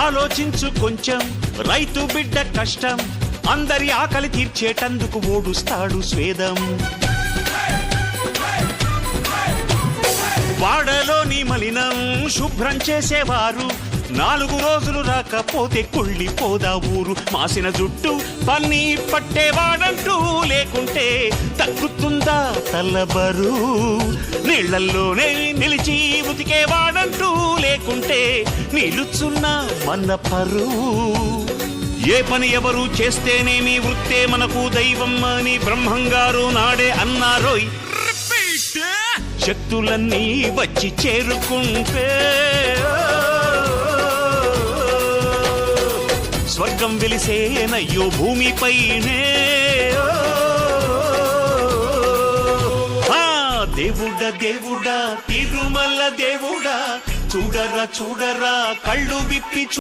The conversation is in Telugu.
ఆలోచించు కొంచెం. రైతు బిడ్డ కష్టం. అందరి ఆకలి తీర్చేటందుకు ఓడుస్తాడు స్వేదం. వాడలోని మలినం శుభ్రం చేసేవారు. నాలుగు రోజులు రాకపోతే కుళ్ళిపోదా ఊరు. మాసిన జుట్టు పన్ని పట్టేవాడంటూ లేకుంటే తగ్గుతుందా తల్లబరు నీళ్ళల్లోనే నిలిచి ఉతికేవాడంటూ లేకుంటే నిలుచున్న మన పరు. ఏ పని ఎవరు చేస్తేనేమి వృత్తే మనకు దైవం అని బ్రహ్మంగారు నాడే అన్నారోయ్. శక్తులన్నీ వచ్చి చేరుకుంటే. స్వర్గం వెలిసేనయ్యో భూమిపైనే. దేవుడా దేవుడా తిరుమల దేవుడా చూడరా చూడరా కళ్ళు విప్పి